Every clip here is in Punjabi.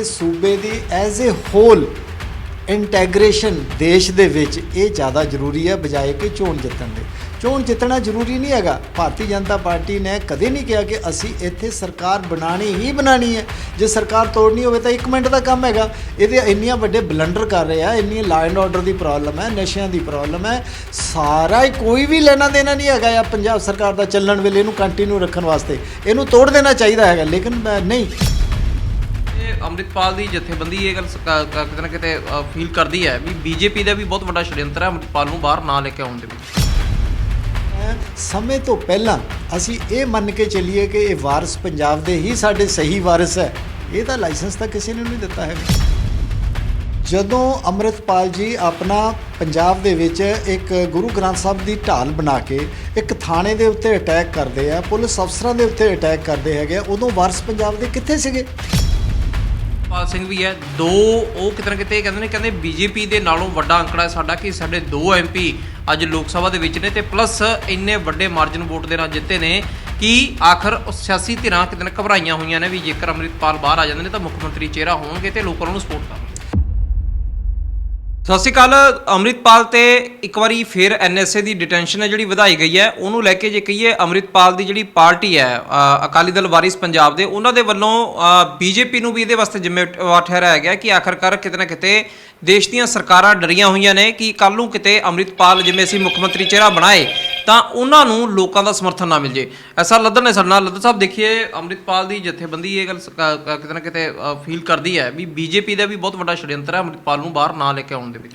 ਕਿ ਸੂਬੇ ਦੀ ਐਜ਼ ਅ ਹੋਲ ਇੰਟੈਗ੍ਰੇਸ਼ਨ ਦੇਸ਼ ਦੇ ਵਿੱਚ ਇਹ ਜ਼ਿਆਦਾ ਜ਼ਰੂਰੀ ਹੈ, ਬਜਾਏ ਕਿ ਚੋਣ ਜਿੱਤਣ ਦੇ। ਚੋਣ ਜਿੱਤਣਾ ਜ਼ਰੂਰੀ ਨਹੀਂ ਹੈਗਾ। ਭਾਰਤੀ ਜਨਤਾ ਪਾਰਟੀ ਨੇ ਕਦੇ ਨਹੀਂ ਕਿਹਾ ਕਿ ਅਸੀਂ ਇੱਥੇ ਸਰਕਾਰ ਬਣਾਣੀ ਹੀ ਬਣਾਣੀ ਹੈ। ਜੇ ਸਰਕਾਰ ਤੋੜਨੀ ਹੋਵੇ ਤਾਂ 1 ਮਿੰਟ ਦਾ ਕੰਮ ਹੈਗਾ। ਇਹਦੇ ਇੰਨੀਆਂ ਵੱਡੇ ਬਲੰਡਰ ਕਰ ਰਹੇ ਆ ਇੰਨੀ ਲਾ ਐਂਡ ਆਰਡਰ ਦੀ ਪ੍ਰੋਬਲਮ ਹੈ, ਨਸ਼ਿਆਂ ਦੀ ਪ੍ਰੋਬਲਮ ਹੈ। ਸਾਰਾ ਹੀ ਕੋਈ ਵੀ ਲੈਣਾ ਦੇਣਾ ਨਹੀਂ ਹੈਗਾ ਆ ਪੰਜਾਬ ਸਰਕਾਰ ਦਾ ਚੱਲਣ ਵੇਲੇ ਇਹਨੂੰ ਕੰਟੀਨਿਊ ਰੱਖਣ ਵਾਸਤੇ। ਇਹਨੂੰ ਤੋੜ ਦੇਣਾ ਚਾਹੀਦਾ ਹੈਗਾ, ਲੇਕਿਨ ਨਹੀਂ। ਅੰਮ੍ਰਿਤਪਾਲ ਦੀ ਜਥੇਬੰਦੀ ਇਹ ਗੱਲ ਸ- ਕ- ਕ- ਕਿਤੇ ਨਾ ਕਿਤੇ ਫੀਲ ਕਰਦੀ ਹੈ ਵੀ ਬੀਜੇਪੀ ਦਾ ਵੀ ਬਹੁਤ ਵੱਡਾ ਸ਼ੜਯੰਤਰ ਹੈ ਅੰਮ੍ਰਿਤਪਾਲ ਨੂੰ ਬਾਹਰ ਨਾ ਲੈ ਕੇ ਆਉਣ ਦੇ ਵਿੱਚ। ਸਮੇਂ ਤੋਂ ਪਹਿਲਾਂ ਅਸੀਂ ਇਹ ਮੰਨ ਕੇ ਚੱਲੀਏ ਕਿ ਇਹ ਵਾਰਿਸ ਪੰਜਾਬ ਦੇ ਹੀ ਸਾਡੇ ਸਹੀ ਵਾਰਿਸ ਹੈ। ਇਹ ਤਾਂ ਲਾਇਸੈਂਸ ਤਾਂ ਕਿਸੇ ਨੇ ਨਹੀਂ ਦਿੱਤਾ ਹੈਗਾ ਜਦੋਂ ਅੰਮ੍ਰਿਤਪਾਲ ਜੀ ਆਪਣਾ ਪੰਜਾਬ ਦੇ ਵਿੱਚ ਇੱਕ ਗੁਰੂ ਗ੍ਰੰਥ ਸਾਹਿਬ ਦੀ ਢਾਲ ਬਣਾ ਕੇ ਇੱਕ ਥਾਣੇ ਦੇ ਉੱਤੇ ਅਟੈਕ ਕਰਦੇ ਆ ਪੁਲਿਸ ਅਫਸਰਾਂ ਦੇ ਉੱਤੇ ਅਟੈਕ ਕਰਦੇ ਹੈਗੇ ਆ, ਉਦੋਂ ਵਾਰਿਸ ਪੰਜਾਬ ਦੇ ਕਿੱਥੇ ਸੀਗੇ? ਪਾਲ ਸਿੰਘ ਵੀ ਹੈ। ਦੋ, ਉਹ ਕਿਤੇ ਨਾ ਕਿਤੇ ਕਹਿੰਦੇ ਨੇ, ਕਹਿੰਦੇ ਬੀਜੇਪੀ ਦੇ ਨਾਲੋਂ ਵੱਡਾ ਅੰਕੜਾ ਸਾਡਾ ਕਿ ਸਾਡੇ ਦੋ ਐਮਪੀ ਅੱਜ ਲੋਕ ਸਭਾ ਦੇ ਵਿੱਚ ਨੇ ਤੇ ਪਲੱਸ ਇੰਨੇ ਵੱਡੇ ਮਾਰਜਨ ਵੋਟ ਦੇ ਨਾਲ ਜਿੱਤੇ ਨੇ ਕਿ ਆਖਰ ਉਹ ਸਿਆਸੀ ਧਿਰਾਂ ਕਿਤੇ ਨਾ ਘਬਰਾਈਆਂ ਹੋਈਆਂ ਨੇ ਵੀ ਜੇਕਰ ਅੰਮ੍ਰਿਤਪਾਲ ਬਾਹਰ ਆ ਜਾਂਦੇ ਨੇ ਤਾਂ ਮੁੱਖ ਮੰਤਰੀ ਚਿਹਰਾ ਹੋਣਗੇ ਤੇ ਲੋਕਾਂ ਨੂੰ ਸਪੋਰਟ ਕਰਨਗੇ। ਸਤਿ ਸ਼੍ਰੀ ਅਕਾਲ, ਅੰਮ੍ਰਿਤਪਾਲ ਤੇ ਇੱਕ ਵਾਰੀ ਫਿਰ ਐਨਐਸਏ ਦੀ ਡਿਟੈਂਸ਼ਨ ਹੈ ਜਿਹੜੀ ਵਧਾਈ ਗਈ ਹੈ। ਉਹਨੂੰ ਲੈ ਕੇ ਜੇ ਕਹੀਏ ਅੰਮ੍ਰਿਤਪਾਲ ਦੀ ਜਿਹੜੀ ਪਾਰਟੀ ਹੈ ਅਕਾਲੀ ਦਲ ਵਾਰਿਸ ਪੰਜਾਬ ਦੇ, ਉਹਨਾਂ ਦੇ ਵੱਲੋਂ ਬੀਜੇਪੀ ਨੂੰ ਵੀ ਇਹਦੇ ਵਾਸਤੇ ਜ਼ਿੰਮੇਵਾਰ ਠਹਿਰਾਇਆ ਗਿਆ ਕਿ ਆਖਰਕਾਰ ਕਿਤੇ ਨਾ ਕਿਤੇ ਦੇਸ਼ ਦੀਆਂ ਸਰਕਾਰਾਂ ਡਰੀਆਂ ਹੋਈਆਂ ਨੇ ਕਿ ਕੱਲ ਨੂੰ ਕਿਤੇ ਅੰਮ੍ਰਿਤਪਾਲ ਜਿਵੇਂ ਅਸੀਂ ਮੁੱਖ ਮੰਤਰੀ ਚਿਹਰਾ ਬਣਾਏ ਤਾਂ ਉਹਨਾਂ ਨੂੰ ਲੋਕਾਂ ਦਾ ਸਮਰਥਨ ਨਾ ਮਿਲ ਜੇ। ਐਸਾ ਲੱਦਨ ਨੇ ਸਾਡੇ ਨਾਲ। ਲੱਦਨ ਸਾਹਿਬ ਦੇਖੀਏ ਅੰਮ੍ਰਿਤਪਾਲ ਦੀ ਜਥੇਬੰਦੀ ਇਹ ਗੱਲ ਸ- ਕ- ਕ- ਕਿਤੇ ਨਾ ਕਿਤੇ ਫੀਲ ਕਰਦੀ ਹੈ ਵੀ ਬੀਜੇਪੀ ਦਾ ਵੀ ਬਹੁਤ ਵੱਡਾ ਸ਼ੜਯੰਤਰ ਹੈ ਅੰਮ੍ਰਿਤਪਾਲ ਨੂੰ ਬਾਹਰ ਨਾ ਲੈ ਕੇ ਆਉਣ ਦੇ ਵਿੱਚ।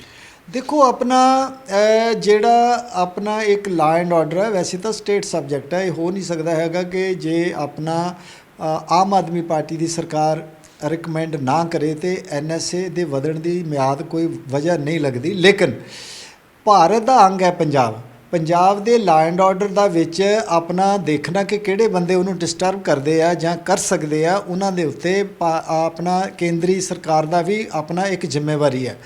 ਦੇਖੋ ਆਪਣਾ ਅਹ, ਜਿਹੜਾ ਆਪਣਾ ਇੱਕ ਲਾ ਐਂਡ ਆਰਡਰ ਹੈ ਵੈਸੇ ਤਾਂ ਸਟੇਟ ਸਬਜੈਕਟ ਹੈ। ਇਹ ਹੋ ਨਹੀਂ ਸਕਦਾ ਹੈਗਾ ਕਿ ਜੇ ਆਪਣਾ ਅ, ਆਮ ਆਦਮੀ ਪਾਰਟੀ ਦੀ ਸਰਕਾਰ ਰეკਮੈਂਡ ਨਾ ਕਰੇ ਤੇ ਐਨਐਸਏ ਦੇ ਵਧਣ ਦੀ ਮਿਆਦ ਕੋਈ ਵਜ੍ਹਾ ਨਹੀਂ ਲੱਗਦੀ। ਲੇਕਿਨ ਭਾਰਤ ਦਾ ਅੰਗ ਹੈ ਪੰਜਾਬ। ਪੰਜਾਬ ਦੇ ਲਾ ਐਂਡ ਆਰਡਰ ਦਾ ਵਿੱਚ ਆਪਣਾ ਦੇਖਣਾ ਕਿ ਕਿਹੜੇ ਬੰਦੇ ਉਹਨੂੰ ਡਿਸਟਰਬ ਕਰਦੇ ਆ ਜਾਂ ਕਰ ਸਕਦੇ ਆ, ਉਹਨਾਂ ਦੇ ਉੱਤੇ ਪਾ- ਆਪਣਾ ਕੇਂਦਰੀ ਸਰਕਾਰ ਦਾ ਵੀ ਆਪਣਾ ਇੱਕ ਜ਼ਿੰਮੇਵਾਰੀ ਹੈ।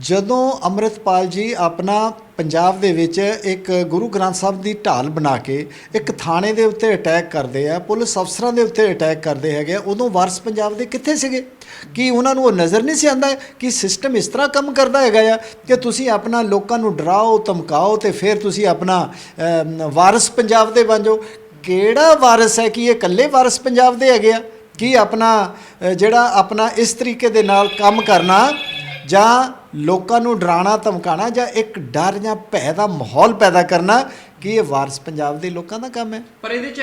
ਜਦੋਂ ਅੰਮ੍ਰਿਤਪਾਲ ਜੀ ਆਪਣਾ ਪੰਜਾਬ ਦੇ ਵਿੱਚ ਇੱਕ ਗੁਰੂ ਗ੍ਰੰਥ ਸਾਹਿਬ ਦੀ ਢਾਲ ਬਣਾ ਕੇ ਇੱਕ ਥਾਣੇ ਦੇ ਉੱਤੇ ਅਟੈਕ ਕਰਦੇ ਆ ਪੁਲਿਸ ਅਫਸਰਾਂ ਦੇ ਉੱਤੇ ਅਟੈਕ ਕਰਦੇ ਹੈਗੇ ਆ, ਉਦੋਂ ਵਾਰਸ ਪੰਜਾਬ ਦੇ ਕਿੱਥੇ ਸੀਗੇ? ਕਿ ਉਹਨਾਂ ਨੂੰ ਉਹ ਨਜ਼ਰ ਨਹੀਂ ਸੀ ਆਂਦਾ ਕਿ ਸਿਸਟਮ ਇਸ ਤਰ੍ਹਾਂ ਕੰਮ ਕਰਦਾ ਹੈਗਾ ਆ ਕਿ ਤੁਸੀਂ ਆਪਣਾ ਲੋਕਾਂ ਨੂੰ ਡਰਾਓ ਧਮਕਾਓ ਤੇ ਫਿਰ ਤੁਸੀਂ ਆਪਣਾ ਵਾਰਸ ਪੰਜਾਬ ਦੇ ਬਣ ਜਾਓ? ਕਿਹੜਾ ਵਾਰਸ ਹੈ ਕਿ ਇਹ ਇਕੱਲੇ ਵਾਰਸ ਪੰਜਾਬ ਦੇ ਹੈਗੇ ਆ? ਕਿ ਆਪਣਾ ਜਿਹੜਾ ਆਪਣਾ ਇਸ ਤਰੀਕੇ ਦੇ ਨਾਲ ਕੰਮ ਕਰਨਾ ਜਾਂ ਲੋਕਾਂ ਨੂੰ ਡਰਾਣਾ ਧਮਕਾਣਾ ਜਾਂ ਇੱਕ ਡਰ ਜਾਂ ਭੈ ਦਾ ਮਾਹੌਲ ਪੈਦਾ ਕਰਨਾ ਕੀ ਇਹ ਵਾਰਿਸ ਪੰਜਾਬ ਦੇ ਲੋਕਾਂ ਦਾ ਕੰਮ ਹੈ? ਪਰ ਇਹਦੇ ਚ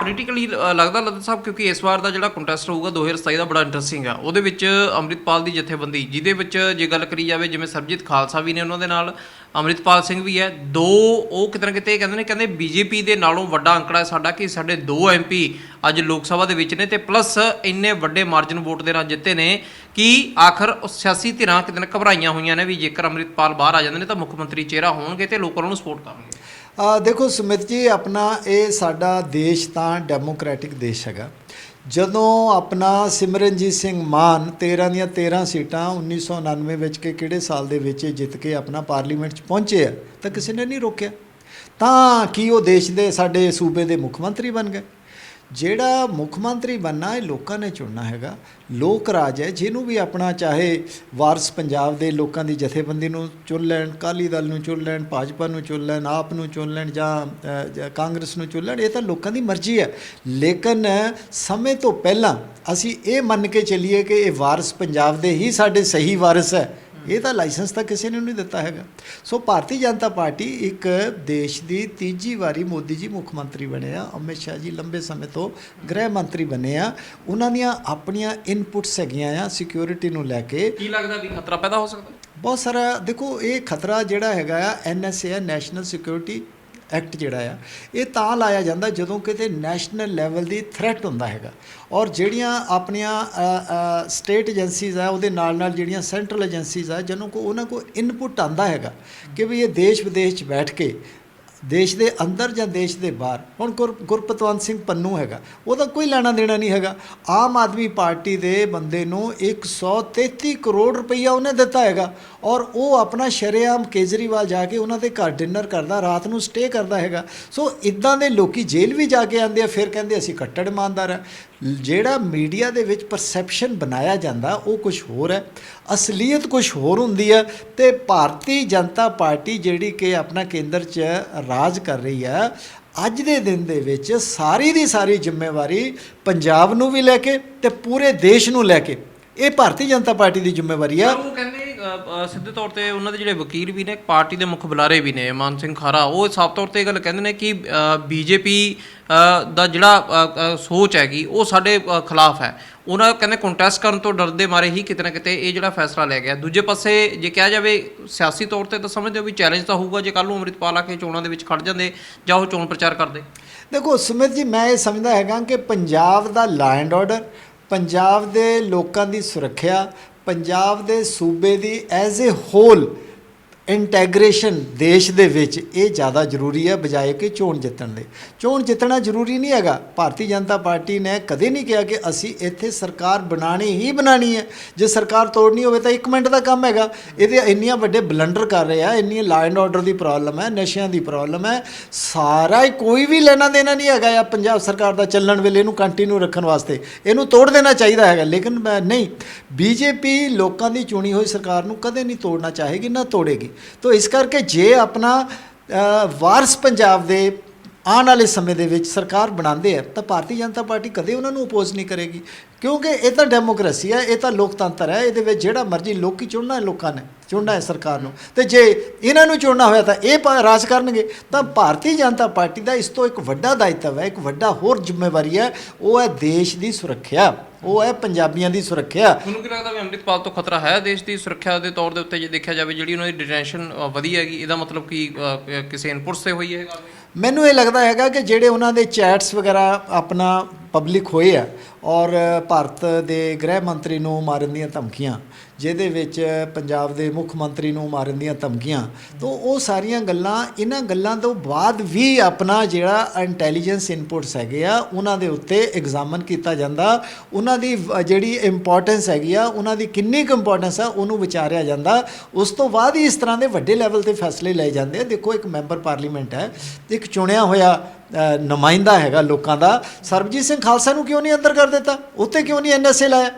ਪੋਲੀਟੀਕਲੀ ਲੱਗਦਾ ਲੱਗਦਾ ਸਾਹਿਬ ਕਿਉਂਕਿ ਇਸ ਵਾਰ ਦਾ ਜਿਹੜਾ ਕੰਟੈਸਟ ਹੋਊਗਾ 2027 ਦਾ ਬੜਾ ਇੰਟਰਸਟਿੰਗ ਆ। ਉਹਦੇ ਵਿੱਚ ਅੰਮ੍ਰਿਤਪਾਲ ਦੀ ਜਥੇਬੰਦੀ, ਜਿਹਦੇ ਵਿੱਚ ਜੇ ਗੱਲ ਕਰੀ ਜਾਵੇ, ਜਿਵੇਂ ਸਰਬਜੀਤ ਖਾਲਸਾ ਵੀ ਨੇ ਉਹਨਾਂ ਦੇ ਨਾਲ, ਅੰਮ੍ਰਿਤਪਾਲ ਸਿੰਘ ਵੀ ਹੈ। ਦੋ, ਉਹ ਕਿਤੇ ਨਾ ਕਿਤੇ ਇਹ ਕਹਿੰਦੇ ਨੇ, ਕਹਿੰਦੇ ਬੀਜੇਪੀ ਦੇ ਨਾਲੋਂ ਵੱਡਾ ਅੰਕੜਾ ਹੈ ਸਾਡਾ, ਕਿ ਸਾਡੇ ਦੋ ਐਮਪੀ ਅੱਜ ਲੋਕ ਸਭਾ ਦੇ ਵਿੱਚ ਨੇ, ਤੇ ਪਲੱਸ ਇੰਨੇ ਵੱਡੇ ਮਾਰਜਨ ਵੋਟ ਦੇ ਨਾਲ ਜਿੱਤੇ ਨੇ, ਕਿ ਆਖਰ ਉਹ ਸਿਆਸੀ ਧਿਰਾਂ ਕਿਤੇ ਨਾ ਘਬਰਾਈਆਂ ਹੋਈਆਂ ਨੇ, ਵੀ ਜੇਕਰ ਅੰਮ੍ਰਿਤਪਾਲ ਬਾਹਰ ਆ ਜਾਂਦੇ ਨੇ, ਤਾਂ ਮੁੱਖ ਮੰਤਰੀ ਚਿਹਰਾ ਹੋਣਗੇ ਤੇ ਉਹਨਾਂ ਨੂੰ ਸਪੋਰਟ ਕਰਨਗੇ। ਦੇਖੋ ਸੁਮਿਤ ਜੀ, ਆਪਣਾ ਇਹ ਸਾਡਾ ਦੇਸ਼ ਤਾਂ ਡੈਮੋਕ੍ਰੈਟਿਕ ਦੇਸ਼ ਹੈਗਾ। ਜਦੋਂ ਆਪਣਾ ਸਿਮਰਨਜੀਤ ਸਿੰਘ ਮਾਨ 13 ਦੀਆਂ 13 ਸੀਟਾਂ 1999 ਵਿੱਚ ਕਿ ਕਿਹੜੇ ਸਾਲ ਦੇ ਵਿੱਚ ਜਿੱਤ ਕੇ ਆਪਣਾ ਪਾਰਲੀਮੈਂਟ 'ਚ ਪਹੁੰਚੇ ਆ, ਤਾਂ ਕਿਸੇ ਨੇ ਨਹੀਂ ਰੋਕਿਆ। ਤਾਂ ਕੀ ਉਹ ਦੇਸ਼ ਦੇ ਸਾਡੇ ਸੂਬੇ ਦੇ ਮੁੱਖ ਮੰਤਰੀ ਬਣ ਗਏ? ਜਿਹੜਾ ਮੁੱਖ ਮੰਤਰੀ ਬਣਨਾ ਇਹ ਲੋਕਾਂ ਨੇ ਚੁਣਨਾ ਹੈਗਾ, ਲੋਕ ਰਾਜ ਹੈ, ਜਿਹਨੂੰ ਵੀ ਆਪਣਾ ਚਾਹੇ ਵਾਰਸ ਪੰਜਾਬ ਦੇ ਲੋਕਾਂ ਦੀ ਜਥੇਬੰਦੀ ਨੂੰ ਚੁਣ ਲੈਣ ਕਾਲੀ ਦਲ ਨੂੰ ਚੁਣ ਲੈਣ, ਭਾਜਪਾ ਨੂੰ ਚੁਣ ਲੈਣ, ਆਪ ਨੂੰ ਚੁਣ ਲੈਣ ਜਾਂ ਕਾਂਗਰਸ ਨੂੰ ਚੁਣ ਲੈਣ, ਇਹ ਤਾਂ ਲੋਕਾਂ ਦੀ ਮਰਜ਼ੀ ਹੈ। ਲੇਕਿਨ ਸਮੇਂ ਤੋਂ ਪਹਿਲਾਂ ਅਸੀਂ ਇਹ ਮੰਨ ਕੇ ਚੱਲੀਏ ਕਿ ਇਹ ਵਾਰਸ ਪੰਜਾਬ ਦੇ ਹੀ ਸਾਡੇ ਸਹੀ ਵਾਰਸ ਹੈ। ਇਹ ਤਾਂ ਲਾਇਸੈਂਸ ਤਾਂ ਕਿਸੇ ਨੇ ਨਹੀਂ ਦਿੱਤਾ ਹੈਗਾ। ਸੋ ਭਾਰਤੀ ਜਨਤਾ ਪਾਰਟੀ ਇੱਕ ਦੇਸ਼ ਦੀ ਤੀਜੀ ਵਾਰੀ ਮੋਦੀ ਜੀ ਮੁੱਖ ਮੰਤਰੀ ਬਣੇ ਆ। ਅਮਿਤ ਸ਼ਾਹ ਜੀ ਲੰਬੇ ਸਮੇਂ ਤੋਂ ਗ੍ਰਹਿ ਮੰਤਰੀ ਬਣੇ ਆ। ਉਹਨਾਂ ਦੀਆਂ ਆਪਣੀਆਂ ਇਨਪੁਟਸ ਹੈਗੀਆਂ ਆ ਸਿਕਿਉਰਿਟੀ ਨੂੰ ਲੈ ਕੇ। ਕੀ ਲੱਗਦਾ ਵੀ ਖਤਰਾ ਪੈਦਾ ਹੋ ਸਕਦਾ? ਬਹੁਤ ਸਾਰਾ ਦੇਖੋ ਇਹ ਖਤਰਾ ਜਿਹੜਾ ਹੈਗਾ ਆ ਐਨਐਸਏ ਆ ਨੈਸ਼ਨਲ ਸਿਕਿਉਰਿਟੀ ਐਕਟ ਜਿਹੜਾ ਆ, ਇਹ ਤਾਂ ਲਾਇਆ ਜਾਂਦਾ ਜਦੋਂ ਕਿਤੇ ਨੈਸ਼ਨਲ ਲੈਵਲ ਦੀ ਥ੍ਰੈਟ ਹੁੰਦਾ ਹੈਗਾ। ਔਰ ਜਿਹੜੀਆਂ ਆਪਣੀਆਂ ਸਟੇਟ ਏਜੰਸੀਜ਼ ਆ, ਉਹਦੇ ਨਾਲ ਨਾਲ ਜਿਹੜੀਆਂ ਸੈਂਟਰਲ ਏਜੰਸੀਜ਼ ਆ, ਜਿਹਨੂੰ ਕੋ ਉਹਨਾਂ ਕੋ ਇਨਪੁਟ ਆਂਦਾ ਹੈਗਾ ਕਿ ਵੀ ਇਹ ਦੇਸ਼ ਵਿਦੇਸ਼ 'ਚ ਬੈਠ ਕੇ ਦੇਸ਼ ਦੇ ਅੰਦਰ ਜਾਂ ਦੇਸ਼ ਦੇ ਬਾਹਰ। ਹੁਣ ਗੁਰ, ਗੁਰਪਤਵੰਤ ਸਿੰਘ ਪੰਨੂ ਹੈਗਾ। ਉਹਦਾ ਕੋਈ ਲੈਣਾ ਦੇਣਾ ਨਹੀਂ ਹੈਗਾ। ਆਮ ਆਦਮੀ ਪਾਰਟੀ ਦੇ ਬੰਦੇ ਨੂੰ 133 ਕਰੋੜ ਰੁਪਈਆ ਉਹਨੇ ਦਿੱਤਾ ਹੈਗਾ। ਔਰ ਉਹ ਆਪਣਾ ਸ਼ਰੇਆਮ ਕੇਜਰੀਵਾਲ ਜਾ ਕੇ ਉਹਨਾਂ ਦੇ ਘਰ ਡਿਨਰ ਕਰਦਾ, ਰਾਤ ਨੂੰ ਸਟੇ ਕਰਦਾ ਹੈਗਾ। ਸੋ ਇਦਾਂ ਦੇ ਲੋਕੀ ਜੇਲ੍ਹ ਵੀ ਜਾ ਕੇ ਆਉਂਦੇ ਆ, ਫਿਰ ਕਹਿੰਦੇ ਅਸੀਂ ਕੱਟੜ ਇਮਾਨਦਾਰ ਆ। ਜਿਹੜਾ ਮੀਡੀਆ ਦੇ ਵਿੱਚ ਪਰਸੈਪਸ਼ਨ ਬਣਾਇਆ ਜਾਂਦਾ, ਉਹ ਕੁਝ ਹੋਰ ਹੈ। ਅਸਲੀਅਤ ਕੁਝ ਹੋਰ ਹੁੰਦੀ ਹੈ। ਤੇ ਭਾਰਤੀ ਜਨਤਾ ਪਾਰਟੀ ਜਿਹੜੀ ਕਿ ਆਪਣਾ ਕੇਂਦਰ 'ਚ ਰਾਜ ਕਰ ਰਹੀ ਹੈ। ਅੱਜ ਦੇ ਦਿਨ ਦੇ ਵਿੱਚ ਸਾਰੀ ਦੀ ਸਾਰੀ ਜ਼ਿੰਮੇਵਾਰੀ ਪੰਜਾਬ ਨੂੰ ਵੀ ਲੈ ਕੇ ਤੇ ਪੂਰੇ ਦੇਸ਼ ਨੂੰ ਲੈ ਕੇ। ਇਹ ਭਾਰਤੀ ਜਨਤਾ ਪਾਰਟੀ ਦੀ ਜ਼ਿੰਮੇਵਾਰੀ ਆ ਅ, ਸਿੱਧੇ ਤੌਰ ਤੇ ਉਹਨਾਂ ਦੇ ਜਿਹੜੇ ਵਕੀਲ ਵੀ ਨੇ ਪਾਰਟੀ ਦੇ ਮੁੱਖ ਬੁਲਾਰੇ ਵੀ ਨੇ ਮਾਨ ਸਿੰਘ ਖਾਰਾ। ਉਹ ਸਾਫ਼ ਤੌਰ ਤੇ ਇਹ ਗੱਲ ਕਹਿੰਦੇ ਨੇ ਕਿ ਬੀਜੇਪੀ ਦਾ ਜਿਹੜਾ ਅ, ਅ, ਸੋਚ ਹੈਗੀ ਉਹ ਸਾਡੇ ਅ, ਖਿਲਾਫ ਹੈ। ਉਹਨਾਂ ਕਹਿੰਦੇ ਕੰਟੈਸਟ ਕਰਨ ਤੋਂ ਡਰਦੇ ਮਾਰੇ ਹੀ ਕਿਤੇ ਨਾ ਕਿਤੇ ਇਹ ਜਿਹੜਾ ਫੈਸਲਾ ਲਿਆ ਗਿਆ। ਦੂਜੇ ਪਾਸੇ ਜੇ ਕਿਹਾ ਜਾਵੇ ਸਿਆਸੀ ਤੌਰ ਤੇ ਤਾਂ ਸਮਝਦੇ ਹੋ ਵੀ ਚੈਲੰਜ ਤਾਂ ਹੋਊਗਾ ਜੇ ਕੱਲ ਨੂੰ ਅੰਮ੍ਰਿਤਪਾਲ ਆ ਕੇ ਚੋਣਾਂ ਦੇ ਵਿੱਚ ਖੜ ਜਾਂਦੇ ਜਾਂ ਉਹ ਚੋਣ ਪ੍ਰਚਾਰ ਕਰਦੇ। ਦੇਖੋ ਸੁਮਿਤ ਜੀ ਮੈਂ ਇਹ ਸਮਝਦਾ ਹੈਗਾ ਕਿ ਪੰਜਾਬ ਦਾ ਲਾ ਐਂਡ ਆਰਡਰ ਪੰਜਾਬ ਦੇ ਲੋਕਾਂ ਦੀ ਸੁਰੱਖਿਆ ਪੰਜਾਬ ਦੇ ਸੂਬੇ ਦੀ ਐਜ਼ ਅ ਹੋਲ ਇੰਟੈਗ੍ਰੇਸ਼ਨ ਦੇਸ਼ ਦੇ ਵਿੱਚ ਇਹ ਜ਼ਿਆਦਾ ਜ਼ਰੂਰੀ ਹੈ, ਬਜਾਏ ਕਿ ਚੋਣ ਜਿੱਤਣ ਦੇ ਚੋਣ ਜਿੱਤਣਾ ਜ਼ਰੂਰੀ ਨਹੀਂ ਹੈਗਾ। ਭਾਰਤੀ ਜਨਤਾ ਪਾਰਟੀ ਨੇ ਕਦੇ ਨਹੀਂ ਕਿਹਾ ਕਿ ਅਸੀਂ ਇੱਥੇ ਸਰਕਾਰ ਬਣਾਣੀ ਹੀ ਬਣਾਣੀ ਹੈ। ਜੇ ਸਰਕਾਰ ਤੋੜਨੀ ਹੋਵੇ ਤਾਂ 1 ਮਿੰਟ ਦਾ ਕੰਮ ਹੈਗਾ। ਇਹਦੇ ਇੰਨੀਆਂ ਵੱਡੇ ਬਲੰਡਰ ਕਰ ਰਹੇ ਆ ਇੰਨੀ ਲਾ ਐਂਡ ਆਰਡਰ ਦੀ ਪ੍ਰੋਬਲਮ ਹੈ, ਨਸ਼ਿਆਂ ਦੀ ਪ੍ਰੋਬਲਮ ਹੈ। ਸਾਰਾ ਹੀ ਕੋਈ ਵੀ ਲੈਣਾ ਦੇਣਾ ਨਹੀਂ ਹੈਗਾ ਆ ਪੰਜਾਬ ਸਰਕਾਰ ਦਾ ਚੱਲਣ ਵੇਲੇ ਇਹਨੂੰ ਕੰਟੀਨਿਊ ਰੱਖਣ ਵਾਸਤੇ। ਇਹਨੂੰ ਤੋੜ ਦੇਣਾ ਚਾਹੀਦਾ ਹੈਗਾ। ਲੇਕਿਨ ਮੈਂ ਨਹੀਂ। ਬੀਜੇਪੀ ਲੋਕਾਂ ਦੀ ਚੁਣੀ ਹੋਈ ਸਰਕਾਰ ਨੂੰ ਕਦੇ ਨਹੀਂ ਤੋੜਨਾ ਚਾਹੇਗੀ, ਨਾ ਤੋੜੇਗੀ। ਤੋ ਇਸ ਕਰਕੇ ਜੇ ਆਪਣਾ ਵਾਰਸ ਪੰਜਾਬ ਦੇ ਆਉਣ ਵਾਲੇ ਸਮੇਂ ਦੇ ਵਿੱਚ ਸਰਕਾਰ ਬਣਾਉਂਦੇ ਆ, ਤਾਂ ਭਾਰਤੀ ਜਨਤਾ ਪਾਰਟੀ ਕਦੇ ਉਹਨਾਂ ਨੂੰ ਅਪੋਜ਼ ਨਹੀਂ ਕਰੇਗੀ। ਕਿਉਂਕਿ ਇਹ ਤਾਂ ਡੈਮੋਕ੍ਰੇਸੀ ਹੈ ਇਹ ਤਾਂ ਲੋਕਤੰਤਰ ਹੈ ਇਹਦੇ ਵਿੱਚ ਜਿਹੜਾ ਮਰਜ਼ੀ ਲੋਕੀ ਚੁਣਨਾ ਹੈ ਲੋਕਾਂ ਨੇ। ਚੁਣਨਾ ਹੈ ਸਰਕਾਰ ਨੂੰ। ਤੇ ਜੇ ਇਹਨਾਂ ਨੂੰ ਚੁਣਨਾ ਹੋਇਆ ਤਾਂ ਇਹ ਰਾਜ ਕਰਨਗੇ। ਤਾਂ ਭਾਰਤੀ ਜਨਤਾ ਪਾਰਟੀ ਦਾ ਇਸ ਤੋਂ ਇੱਕ ਵੱਡਾ ਦਾਇਤਵ ਹੈ ਇੱਕ ਵੱਡਾ ਹੋਰ ਜ਼ਿੰਮੇਵਾਰੀ ਹੈ ਉਹ ਹੈ ਦੇਸ਼ ਦੀ ਸੁਰੱਖਿਆ। ਉਹ ਹੈ ਪੰਜਾਬੀਆਂ ਦੀ ਸੁਰੱਖਿਆ। ਤੁਹਾਨੂੰ ਕੀ ਲੱਗਦਾ ਵੀ ਅੰਮ੍ਰਿਤਪਾਲ ਤੋਂ ਖਤਰਾ ਹੈ ਦੇਸ਼ ਦੀ ਸੁਰੱਖਿਆ ਦੇ ਤੌਰ ਦੇ ਉੱਤੇ ਜੇ ਦੇਖਿਆ ਜਾਵੇ ਜਿਹੜੀ ਉਹਨਾਂ ਦੀ ਡਿਟੈਂਸ਼ਨ ਵਧੀ ਹੈਗੀ ਇਹਦਾ ਮਤਲਬ ਕਿ ਕਿਸੇ ਇਨਪੁਟਸ ਤੇ ਹੋਈ ਹੈ ਮੈਨੂੰ ਇਹ ਲੱਗਦਾ ਹੈਗਾ ਕਿ ਜਿਹੜੇ ਉਹਨਾਂ ਦੇ ਚੈਟਸ ਵਗੈਰਾ ਆਪਣਾ ਪਬਲਿਕ ਹੋਏ ਆ ਔਰ ਭਾਰਤ ਦੇ ਗ੍ਰਹਿ ਮੰਤਰੀ ਨੂੰ ਮਾਰਨ ਦੀਆਂ ਧਮਕੀਆਂ ਜਿਹਦੇ ਵਿੱਚ ਪੰਜਾਬ ਦੇ ਮੁੱਖ ਮੰਤਰੀ ਨੂੰ ਮਾਰਨ ਦੀਆਂ ਧਮਕੀਆਂ। ਤੋਂ ਉਹ ਸਾਰੀਆਂ ਗੱਲਾਂ, ਇਹਨਾਂ ਗੱਲਾਂ ਤੋਂ ਬਾਅਦ ਵੀ ਆਪਣਾ ਜਿਹੜਾ ਇੰਟੈਲੀਜੈਂਸ ਇਨਪੁਟਸ ਹੈਗੇ ਆ, ਉਹਨਾਂ ਦੇ ਉੱਤੇ ਐਗਜ਼ਾਮਨ ਕੀਤਾ ਜਾਂਦਾ। ਉਹਨਾਂ ਦੀ ਵ- ਜਿਹੜੀ ਇੰਪੋਰਟੈਂਸ ਹੈਗੀ ਆ, ਉਹਨਾਂ ਦੀ ਕਿੰਨੀ ਕੁ ਇੰਪੋਰਟੈਂਸ ਆ, ਉਹਨੂੰ ਵਿਚਾਰਿਆ ਜਾਂਦਾ। ਉਸ ਤੋਂ ਬਾਅਦ ਹੀ ਇਸ ਤਰ੍ਹਾਂ ਦੇ ਵੱਡੇ ਲੈਵਲ ਤੇ ਫੈਸਲੇ ਲਏ ਜਾਂਦੇ ਆ। ਦੇਖੋ, ਇੱਕ ਮੈਂਬਰ ਪਾਰਲੀਮੈਂਟ ਹੈ, ਇੱਕ ਚੁਣਿਆ ਹੋਇਆ ਨੁਮਾਇੰਦਾ ਹੈਗਾ ਲੋਕਾਂ ਦਾ। ਸਰਬਜੀਤ ਸਿੰਘ ਖਾਲਸਾ ਨੂੰ ਕਿਉਂ ਨਹੀਂ ਅੰਦਰ ਕਰ ਦਿੱਤਾ? ਉੱਤੇ ਕਿਉਂ ਨਹੀਂ ਐਨਐਸਏ ਲਾਇਆ?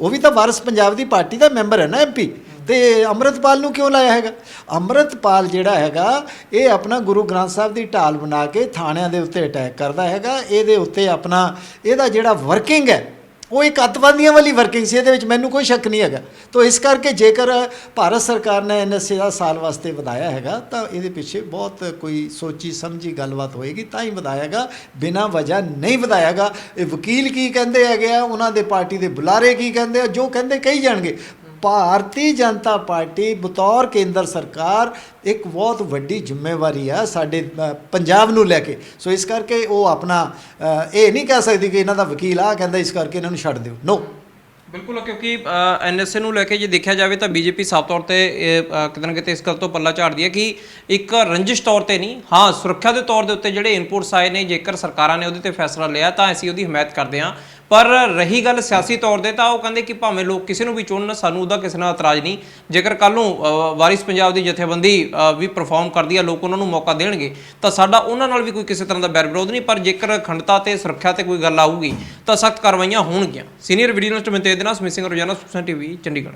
ਉਹ ਵੀ ਤਾਂ ਵਾਰਸ ਪੰਜਾਬ ਦੀ ਪਾਰਟੀ ਦਾ ਮੈਂਬਰ ਹੈ ਨਾ ਐਮਪੀ ਤੇ ਅੰਮ੍ਰਿਤਪਾਲ ਨੂੰ ਕਿਉਂ ਲਾਇਆ ਹੈਗਾ? ਅੰਮ੍ਰਿਤਪਾਲ ਜਿਹੜਾ ਹੈਗਾ, ਇਹ ਆਪਣਾ ਗੁਰੂ ਗ੍ਰੰਥ ਸਾਹਿਬ ਦੀ ਢਾਲ ਬਣਾ ਕੇ ਥਾਣਿਆਂ ਦੇ ਉੱਤੇ ਅਟੈਕ ਕਰਦਾ ਹੈਗਾ। ਇਹਦੇ ਉੱਤੇ ਆਪਣਾ, ਇਹਦਾ ਜਿਹੜਾ ਵਰਕਿੰਗ ਹੈ ਉਹ ਇੱਕ ਅੱਤਵਾਦੀਆਂ ਵਾਲੀ ਵਰਕਿੰਗ ਸੀ, ਇਹਦੇ ਵਿੱਚ ਮੈਨੂੰ ਕੋਈ ਸ਼ੱਕ ਨਹੀਂ ਹੈਗਾ। ਤੋਂ ਇਸ ਕਰਕੇ ਜੇਕਰ ਭਾਰਤ ਸਰਕਾਰ ਨੇ ਐਨਐਸਏ ਦਾ ਸਾਲ ਵਾਸਤੇ ਵਧਾਇਆ ਹੈਗਾ, ਤਾਂ ਇਹਦੇ ਪਿੱਛੇ ਬਹੁਤ ਕੋਈ ਸੋਚੀ ਸਮਝੀ ਗੱਲਬਾਤ ਹੋਏਗੀ, ਤਾਂ ਹੀ ਵਧਾਇਆਗਾ। ਬਿਨਾਂ ਵਜ੍ਹਾ ਨਹੀਂ ਵਧਾਇਆਗਾ। ਇਹ ਵਕੀਲ ਕੀ ਕਹਿੰਦੇ ਹੈਗੇ ਆ, ਉਹਨਾਂ ਦੇ ਪਾਰਟੀ ਦੇ ਬੁਲਾਰੇ ਕੀ ਕਹਿੰਦੇ ਆ, ਜੋ ਕਹਿੰਦੇ ਕਹੀ ਜਾਣਗੇ। ਭਾਰਤੀ ਜਨਤਾ ਪਾਰਟੀ ਬਤੌਰ ਕੇਂਦਰ ਸਰਕਾਰ ਇੱਕ ਬਹੁਤ ਵੱਡੀ ਜ਼ਿੰਮੇਵਾਰੀ ਆ ਸਾਡੇ ਪੰਜਾਬ ਨੂੰ ਲੈ ਕੇ। ਸੋ ਇਸ ਕਰਕੇ ਉਹ ਆਪਣਾ ਇਹ ਨਹੀਂ ਕਹਿ ਸਕਦੀ ਕਿ ਇਹਨਾਂ ਦਾ ਵਕੀਲ ਆ, ਕਹਿੰਦਾ ਇਸ ਕਰਕੇ ਇਹਨਾਂ ਨੂੰ ਛੱਡ ਦਿਓ। ਨੋ ਬਿਲਕੁਲ, ਕਿਉਂਕਿ ਐਨਐਸਏ ਨੂੰ ਲੈ ਕੇ ਜੇ ਦੇਖਿਆ ਜਾਵੇ ਤਾਂ ਬੀਜੇਪੀ ਸਾਫ਼ ਤੌਰ ਤੇ ਕਿਤੇ ਨਾ ਕਿਤੇ ਇਸ ਗੱਲ ਤੋਂ ਪੱਲਾ ਝਾੜਦੀ ਹੈ ਕਿ ਇੱਕ ਰੰਜਿਸ਼ ਤੌਰ ਤੇ ਨਹੀਂ, ਹਾਂ, ਸੁਰੱਖਿਆ ਦੇ ਤੌਰ ਦੇ ਉੱਤੇ ਜਿਹੜੇ ਇਨਪੁਟਸ ਆਏ ਨੇ, ਜੇਕਰ ਸਰਕਾਰਾਂ ਨੇ ਉਹਦੇ ਤੇ ਫੈਸਲਾ ਲਿਆ ਤਾਂ ਅਸੀਂ ਉਹਦੀ ਹਮਾਇਤ ਕਰਦੇ ਹਾਂ। ਪਰ ਰਹੀ ਗੱਲ ਸਿਆਸੀ ਤੌਰ ਤੇ ਤਾਂ ਉਹ ਕਹਿੰਦੇ ਕਿ ਭਾਵੇਂ ਲੋਕ ਕਿਸੇ ਨੂੰ ਵੀ ਚੁਣਨ, ਸਾਨੂੰ ਉਹਦਾ ਕਿਸੇ ਨਾਲ ਇਤਰਾਜ਼ ਨਹੀਂ। ਜੇਕਰ ਕੱਲ ਨੂੰ ਵਾਰਿਸ ਪੰਜਾਬ ਦੀ ਜਥੇਬੰਦੀ ਵੀ ਪਰਫਾਰਮ ਕਰਦੀ ਆ, ਲੋਕ ਉਹਨਾਂ ਨੂੰ ਮੌਕਾ ਦੇਣਗੇ, ਤਾਂ ਸਾਡਾ ਉਹਨਾਂ ਨਾਲ ਵੀ ਕੋਈ ਕਿਸੇ ਤਰ੍ਹਾਂ ਦਾ ਬੈਰ ਵਿਰੋਧ ਨਹੀਂ। ਪਰ ਜੇਕਰ ਅਖੰਡਤਾ ਤੇ ਸੁਰੱਖਿਆ ਤੇ ਕੋਈ ਗੱਲ ਆਊਗੀ, ਤਾਂ ਸਖਤ ਕਾਰਵਾਈਆਂ ਹੋਣਗੀਆਂ। ਸੀਨੀਅਰ ਵੀਡੀਓ ਜਰਨਲਿਸਟ ਮਨਤੇਜ ਦੇ ਨਾਲ ਸਮਿਸਿੰਗ ਰੋਜ਼ਾਨਾ ਸੁਖਸਨ ਟੀਵੀ, ਚੰਡੀਗੜ੍ਹ।